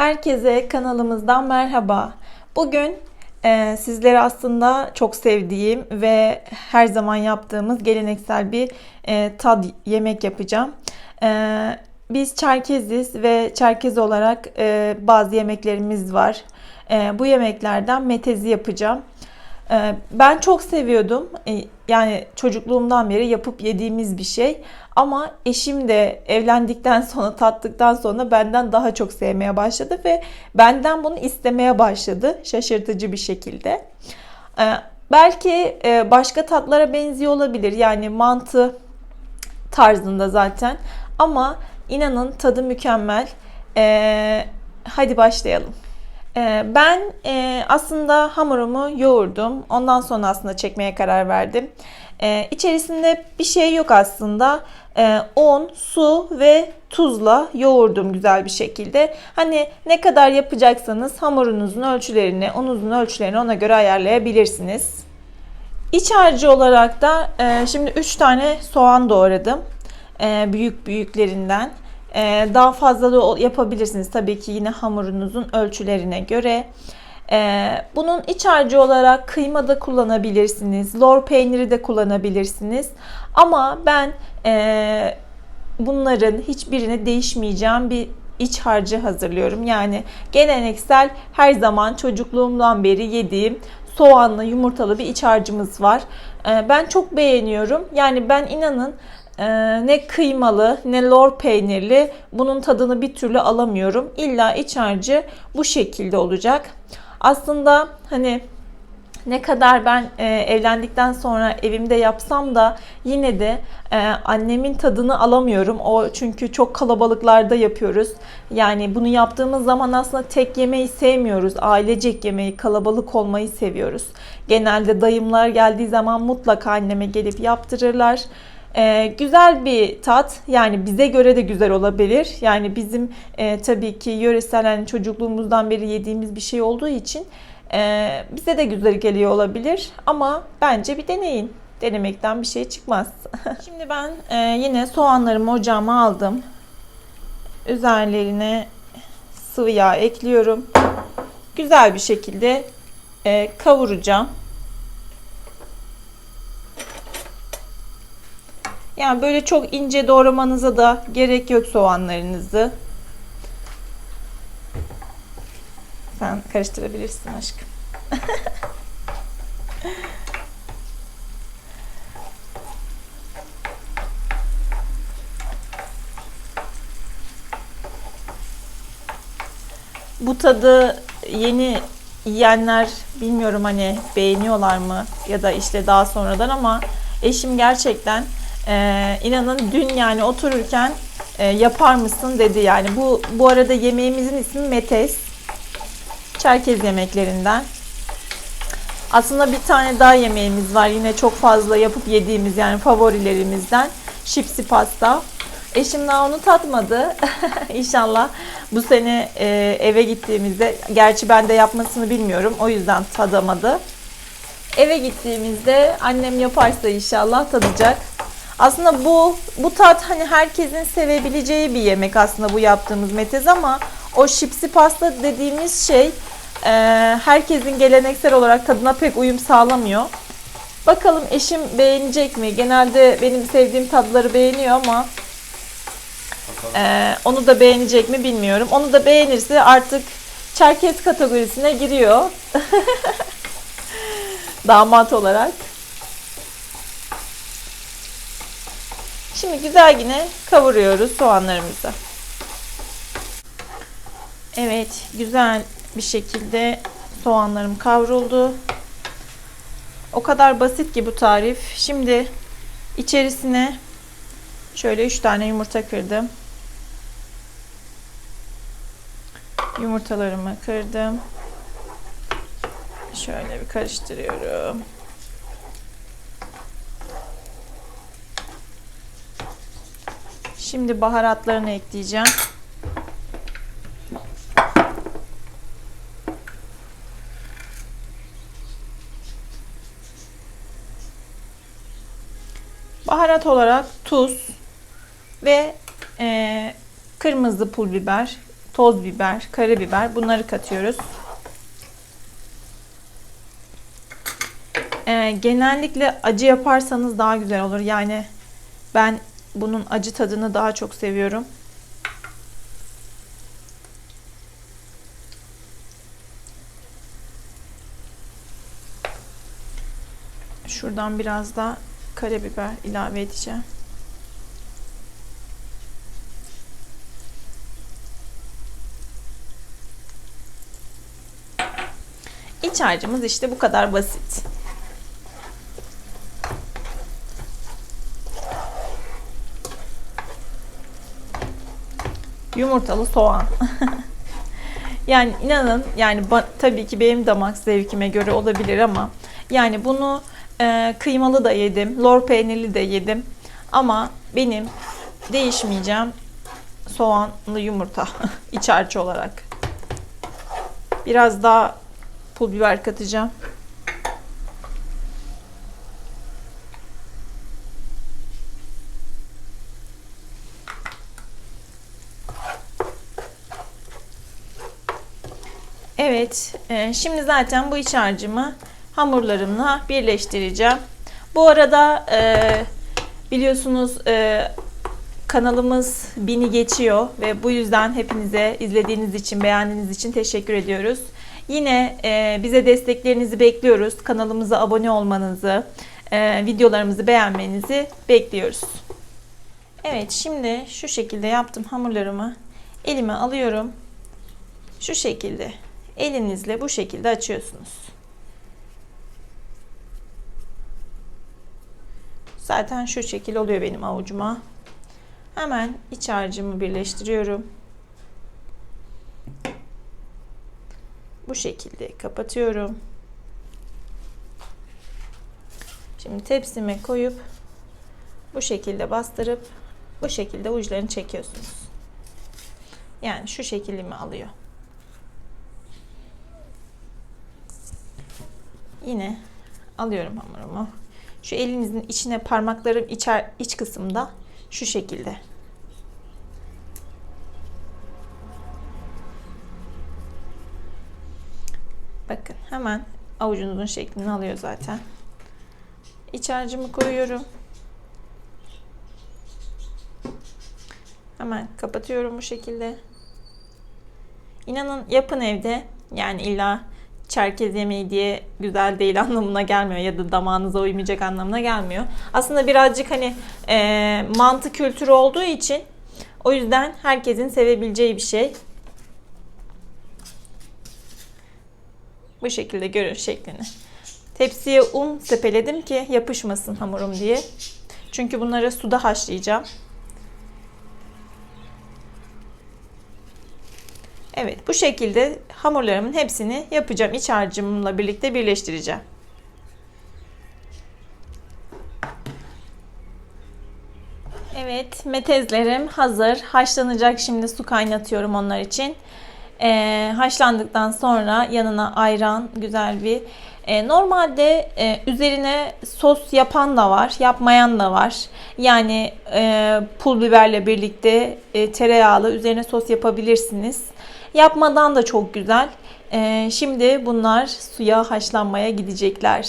Herkese kanalımızdan merhaba. Bugün e, sizlere aslında çok sevdiğim ve her zaman yaptığımız geleneksel bir e, tad yemek yapacağım. E, biz Çerkeziz ve Çerkez olarak e, bazı yemeklerimiz var. E, bu yemeklerden metezi yapacağım. E, ben çok seviyordum. E, yani çocukluğumdan beri yapıp yediğimiz bir şey. Ama eşim de evlendikten sonra tattıktan sonra benden daha çok sevmeye başladı ve benden bunu istemeye başladı şaşırtıcı bir şekilde. Ee, belki e, başka tatlara benziyor olabilir yani mantı tarzında zaten ama inanın tadı mükemmel. Ee, hadi başlayalım. Ee, Ben e, aslında hamurumu yoğurdum. Ondan sonra aslında çekmeye karar verdim. Ee, İçerisinde bir şey yok aslında. Ee, Un, su ve tuzla yoğurdum güzel bir şekilde. Hani ne kadar yapacaksanız hamurunuzun ölçülerini, ununuzun ölçülerini ona göre ayarlayabilirsiniz. İç harcı olarak da e, şimdi 3 tane soğan doğradım. E, büyük büyüklerinden. E, daha fazla da yapabilirsiniz tabii ki yine hamurunuzun ölçülerine göre. E, bunun iç harcı olarak kıyma da kullanabilirsiniz. Lor peyniri de kullanabilirsiniz. Ama ben e, bunların hiçbirini değişmeyeceğim bir iç harcı hazırlıyorum. Yani geleneksel her zaman çocukluğumdan beri yediğim soğanlı yumurtalı bir iç harcımız var. Ee, Ben çok beğeniyorum. Yani ben inanın e, ne kıymalı ne lor peynirli bunun tadını bir türlü alamıyorum. İlla iç harcı bu şekilde olacak. Aslında hani ne kadar ben e, evlendikten sonra evimde yapsam da yine de e, annemin tadını alamıyorum. O çünkü çok kalabalıklarda yapıyoruz. Yani bunu yaptığımız zaman aslında tek yemeği sevmiyoruz. Ailecek yemeği, kalabalık olmayı seviyoruz. Genelde dayımlar geldiği zaman mutlaka anneme gelip yaptırırlar. E, güzel bir tat yani bize göre de güzel olabilir. Yani bizim e, tabii ki yöresel yani çocukluğumuzdan beri yediğimiz bir şey olduğu için ee, bize de güzel geliyor olabilir ama bence bir deneyin. Denemekten bir şey çıkmaz. Şimdi ben e, yine soğanlarımı ocağıma aldım. Üzerlerine sıvı yağ ekliyorum. Güzel bir şekilde e, kavuracağım. Yani böyle çok ince doğramanıza da gerek yok soğanlarınızı. Sen karıştırabilirsin aşkım. Bu tadı yeni yiyenler bilmiyorum hani beğeniyorlar mı ya da işte daha sonradan ama eşim gerçekten e, inanın dün yani otururken e, yapar mısın dedi yani bu bu arada yemeğimizin ismi metes. Çerkez yemeklerinden. Aslında bir tane daha yemeğimiz var. Yine çok fazla yapıp yediğimiz yani favorilerimizden. Şipsi pasta. Eşim daha onu tatmadı. İnşallah bu sene e, eve gittiğimizde, gerçi ben de yapmasını bilmiyorum. O yüzden tadamadı. Eve gittiğimizde annem yaparsa inşallah tadacak. Aslında bu bu tat hani herkesin sevebileceği bir yemek aslında bu yaptığımız metez ama o şipsi pasta dediğimiz şey e, herkesin geleneksel olarak tadına pek uyum sağlamıyor. Bakalım eşim beğenecek mi? Genelde benim sevdiğim tatları beğeniyor ama e, onu da beğenecek mi bilmiyorum. Onu da beğenirse artık Çerkez kategorisine giriyor. Damat olarak. Şimdi güzel yine kavuruyoruz soğanlarımızı. Evet, güzel bir şekilde soğanlarım kavruldu. O kadar basit ki bu tarif. Şimdi içerisine şöyle 3 tane yumurta kırdım. Yumurtalarımı kırdım. Şöyle bir karıştırıyorum. Şimdi baharatlarını ekleyeceğim. Baharat olarak tuz ve e, kırmızı pul biber toz biber, karabiber bunları katıyoruz. Ee, genellikle acı yaparsanız daha güzel olur. Yani ben bunun acı tadını daha çok seviyorum. Şuradan biraz da karabiber ilave edeceğim. İç harcımız işte bu kadar basit. Yumurtalı soğan. yani inanın yani tabii ki benim damak zevkime göre olabilir ama yani bunu e, kıymalı da yedim, lor peynirli de yedim ama benim değişmeyeceğim soğanlı yumurta iç harcı olarak. Biraz daha pul biber katacağım. Evet, e, şimdi zaten bu iç harcımı hamurlarımla birleştireceğim. Bu arada e, biliyorsunuz e, kanalımız bini geçiyor ve bu yüzden hepinize izlediğiniz için, beğendiğiniz için teşekkür ediyoruz. Yine bize desteklerinizi bekliyoruz. Kanalımıza abone olmanızı, videolarımızı beğenmenizi bekliyoruz. Evet, şimdi şu şekilde yaptım hamurlarımı. Elime alıyorum. Şu şekilde elinizle bu şekilde açıyorsunuz. Zaten şu şekil oluyor benim avucuma. Hemen iç harcımı birleştiriyorum. Bu şekilde kapatıyorum. Şimdi tepsime koyup bu şekilde bastırıp bu şekilde uçlarını çekiyorsunuz. Yani şu şekilimi alıyor. Yine alıyorum hamurumu. Şu elinizin içine parmaklarım içer, iç kısımda şu şekilde. Bakın hemen avucunuzun şeklini alıyor zaten. İç harcımı koyuyorum. Hemen kapatıyorum bu şekilde. İnanın yapın evde. Yani illa Çerkez yemeği diye güzel değil anlamına gelmiyor ya da damağınıza uymayacak anlamına gelmiyor. Aslında birazcık hani e, mantı kültürü olduğu için o yüzden herkesin sevebileceği bir şey. Bu şekilde görün şeklini. Tepsiye un sepeledim ki yapışmasın hamurum diye. Çünkü bunları suda haşlayacağım. Evet bu şekilde hamurlarımın hepsini yapacağım. İç harcımla birlikte birleştireceğim. Evet metezlerim hazır. Haşlanacak şimdi su kaynatıyorum onlar için. Ee, haşlandıktan sonra yanına ayran güzel bir e, normalde e, üzerine sos yapan da var, yapmayan da var. Yani e, pul biberle birlikte e, tereyağlı üzerine sos yapabilirsiniz. Yapmadan da çok güzel. Ee, şimdi bunlar suya haşlanmaya gidecekler.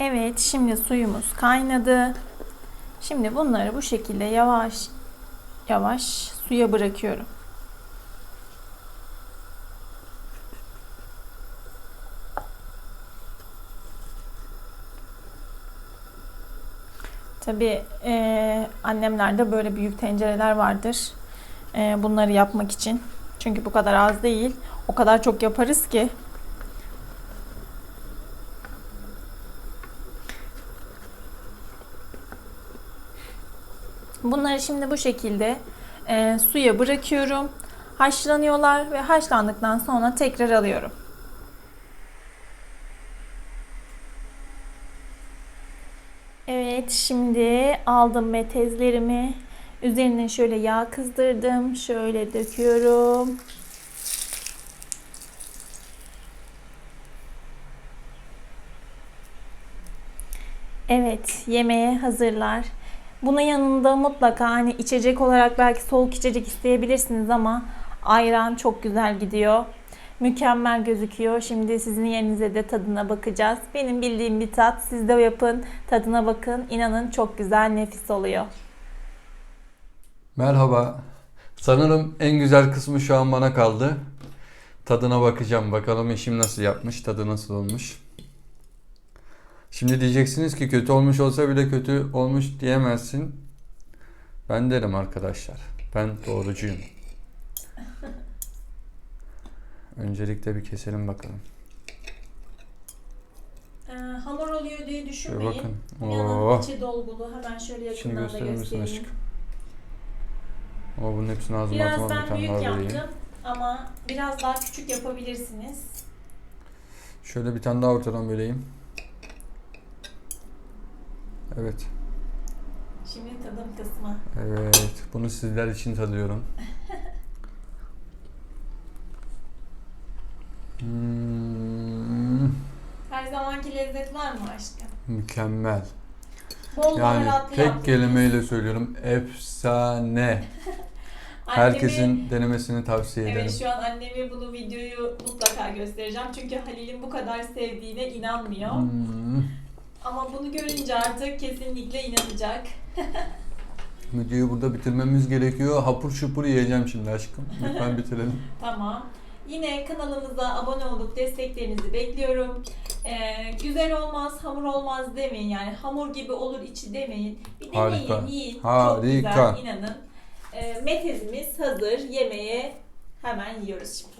Evet, şimdi suyumuz kaynadı. Şimdi bunları bu şekilde yavaş yavaş suya bırakıyorum. Tabii e, annemlerde böyle büyük tencereler vardır. E, bunları yapmak için. Çünkü bu kadar az değil. O kadar çok yaparız ki. Bunları şimdi bu şekilde e, suya bırakıyorum. Haşlanıyorlar ve haşlandıktan sonra tekrar alıyorum. Evet şimdi aldım metezlerimi. Üzerine şöyle yağ kızdırdım. Şöyle döküyorum. Evet yemeğe hazırlar. Bunun yanında mutlaka hani içecek olarak belki soğuk içecek isteyebilirsiniz ama ayran çok güzel gidiyor. Mükemmel gözüküyor. Şimdi sizin yerinize de tadına bakacağız. Benim bildiğim bir tat. Siz de yapın, tadına bakın. İnanın çok güzel, nefis oluyor. Merhaba. Sanırım en güzel kısmı şu an bana kaldı. Tadına bakacağım. Bakalım eşim nasıl yapmış, tadı nasıl olmuş. Şimdi diyeceksiniz ki kötü olmuş olsa bile kötü olmuş diyemezsin. Ben derim arkadaşlar. Ben doğrucuyum. Öncelikle bir keselim bakalım. Ee, hamur oluyor diye Şöyle düşünmeyin. bakın. İnanın Oo. içi dolgulu. Hemen şöyle Şimdi yakından da gösterir misin göstereyim. aşkım? Oo bunun hepsini ağzıma Biraz atamam bir ben tane büyük daha vereyim. yaptım ama biraz daha küçük yapabilirsiniz. Şöyle bir tane daha ortadan böleyim. Evet. Şimdi tadım kısmı. Evet, bunu sizler için tadıyorum. Hmm, Her zamanki lezzet var mı aşkım? mükemmel. Bol Yani baharatlı tek kelimeyle söylüyorum. Efsane. Annemi- Herkesin denemesini tavsiye ederim. Evet şu an anneme bunu videoyu mutlaka göstereceğim. Çünkü Halil'in bu kadar sevdiğine inanmıyor. Hmm, Ama bunu görünce artık kesinlikle inanacak. videoyu burada bitirmemiz gerekiyor. Hapur şupur yiyeceğim şimdi aşkım. Lütfen bitirelim. Tamam. Yine kanalımıza abone olup desteklerinizi bekliyorum. Ee, güzel olmaz, hamur olmaz demeyin. Yani hamur gibi olur içi demeyin. Bir deneyin, Harika. yiyin. Çok Harika. güzel, inanın. Ee, metezimiz hazır. Yemeğe hemen yiyoruz şimdi.